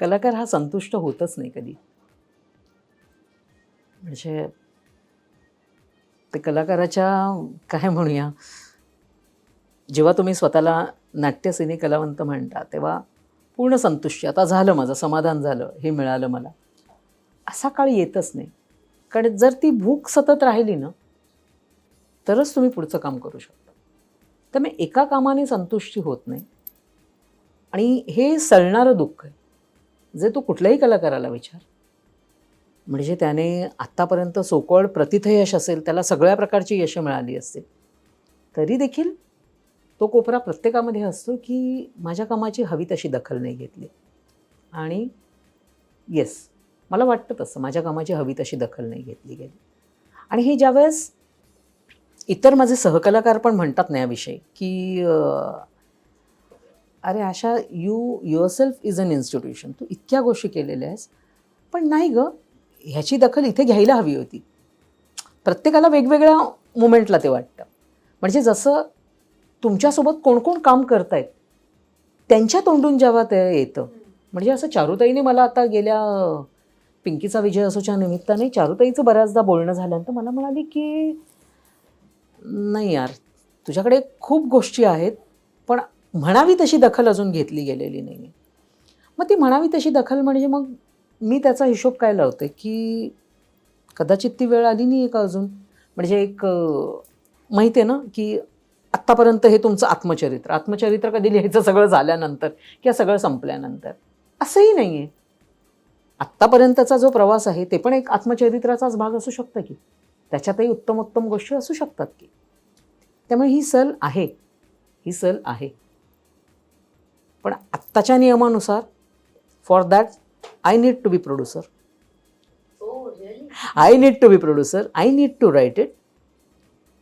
कलाकार हा संतुष्ट होतच नाही कधी. म्हणजे ते कलाकाराच्या काय म्हणूया जेव्हा तुम्ही स्वतःला नाट्यसिनी कलावंत म्हणता तेव्हा पूर्ण संतुष्टी आता झालं माझं समाधान झालं हे मिळालं मला. असा काळ येतच नाही. कारण जर ती भूक सतत राहिली ना तरच तुम्ही पुढचं काम करू शकता. त्यामुळे एका कामाने संतुष्टी होत नाही. आणि हे सळणारं दुःख आहे. जे तू कुठल्याही कलाकाराला विचार. म्हणजे त्याने आत्तापर्यंत सोकॉल्ड प्रतिथयश असेल त्याला सगळ्या प्रकारची यश मिळाली असतील तरी देखील तो कोपरा प्रत्येकामध्ये असतो की माझ्या कामाची हवी तशी दखल नाही घेतली. आणि येस मला वाटतं तसं माझ्या कामाची हवी तशी दखल नाही घेतली गेली. आणि हे ज्यावेळेस इतर माझे सहकलाकार पण म्हणतात ना याविषयी की अरे Asha you yourself is an institution तू इतक्या गोष्टी केलेल्या आहेस. पण नाही गं ह्याची दखल इथे घ्यायला हवी होती. प्रत्येकाला वेगवेगळ्या मुमेंटला ते वाटतं. म्हणजे जसं तुमच्यासोबत कोण कोण काम करतायत त्यांच्या तोंडून जेव्हा ते येतं म्हणजे असं चारुताईने मला आता गेल्या पिंकीचा विजय असोच्या निमित्ताने चारुताईचं बऱ्याचदा बोलणं झाल्यानंतर मला म्हणाली की नाही यार तुझ्याकडे खूप गोष्टी आहेत पण म्हणावी तशी दखल अजून घेतली गेलेली नाही आहे मग ती म्हणावी तशी दखल म्हणजे मग मी त्याचा हिशोब काय लावते? की कदाचित ती वेळ आली नाही आहे का अजून? म्हणजे एक माहिती आहे ना की आत्तापर्यंत हे तुमचं आत्मचरित्र आत्मचरित्र कधी लिहायचं सगळं झाल्यानंतर किंवा सगळं संपल्यानंतर. असंही नाही आहे आत्तापर्यंतचा जो प्रवास आहे ते पण एक आत्मचरित्राचाच भाग असू शकतं की? त्याच्यातही उत्तम उत्तम गोष्टी असू शकतात की? त्यामुळे ही सल आहे. ही सल आहे. आत्ताच्या नियमानुसार for that I need to be producer I need to be producer I need to write it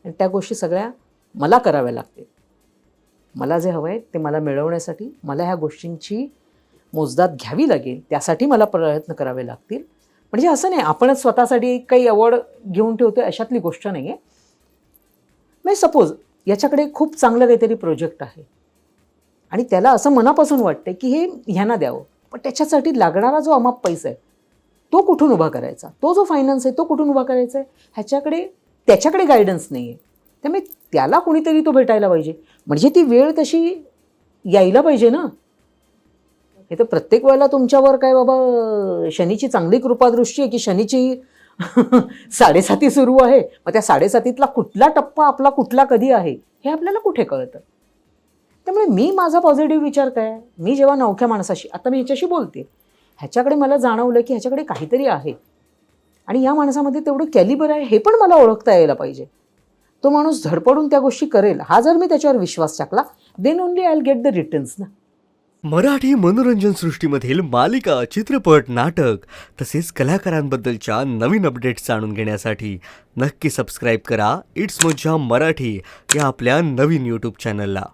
आणि त्या गोष्टी सगळ्या मला कराव्या लागतील. मला जे हवं आहे ते मला मिळवण्यासाठी मला ह्या गोष्टींची मोजदात घ्यावी लागेल त्यासाठी मला प्रयत्न करावे लागतील. म्हणजे असं नाही आपणच स्वतःसाठी काही अवॉर्ड घेऊन ठेवतो अशातली गोष्ट नाही आहे म्हणजे सपोज याच्याकडे खूप चांगलं काहीतरी प्रोजेक्ट आहे. आणि त्याला असं मनापासून वाटतं की हे ह्यांना द्यावं. पण त्याच्यासाठी लागणारा जो अमाप पैसा आहे तो कुठून उभा करायचा? तो जो फायनान्स आहे तो कुठून उभा करायचा आहे? ह्याच्याकडे त्याच्याकडे गायडन्स नाही आहे त्यामुळे त्याला कुणीतरी तो भेटायला पाहिजे. म्हणजे ती वेळ तशी यायला पाहिजे ना. हे तर प्रत्येक वेळेला तुमच्यावर काय बाबा शनीची चांगली कृपादृष्टी आहे की शनीची साडेसाती सुरू आहे? मग त्या साडेसातीतला कुठला टप्पा आपला कुठला कधी आहे? हे आपल्याला कुठे कळतं? त्यामुळे मी माझा पॉझिटिव्ह विचार काय? मी जेव्हा नवख्या माणसाशी आता मी ह्याच्याशी बोलते ह्याच्याकडे मला जाणवलं की ह्याच्याकडे काहीतरी आहे. आणि या माणसामध्ये तेवढं कॅलिबर आहे हे पण मला ओळखता यायला पाहिजे. तो माणूस धडपडून त्या गोष्टी करेल हा जर मी त्याच्यावर विश्वास टाकला then only I get the returns ना. मराठी मनोरंजन सृष्टीमधील मालिका चित्रपट नाटक तसेच कलाकारांबद्दलच्या नवीन अपडेट्स जाणून घेण्यासाठी नक्की सबस्क्राईब करा. इट्स मज्जा मराठी या आपल्या नवीन यूट्यूब चॅनलला